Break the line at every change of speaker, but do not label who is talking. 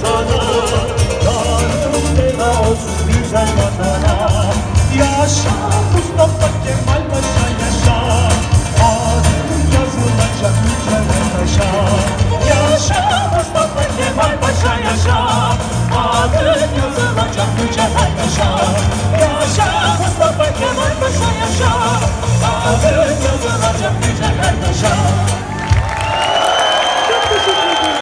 sana Yardım bela olsun güzel vatana Yaşa Mustafa Kemal Paşa yaşa. Adın yazılacak mücevher taşa Yaşa Mustafa Kemal Paşa yaşa. Adın yazılacak mücevher taşa Yaşa Mustafa Kemal Paşa. yaşa Adın yazılacak mücevher taşa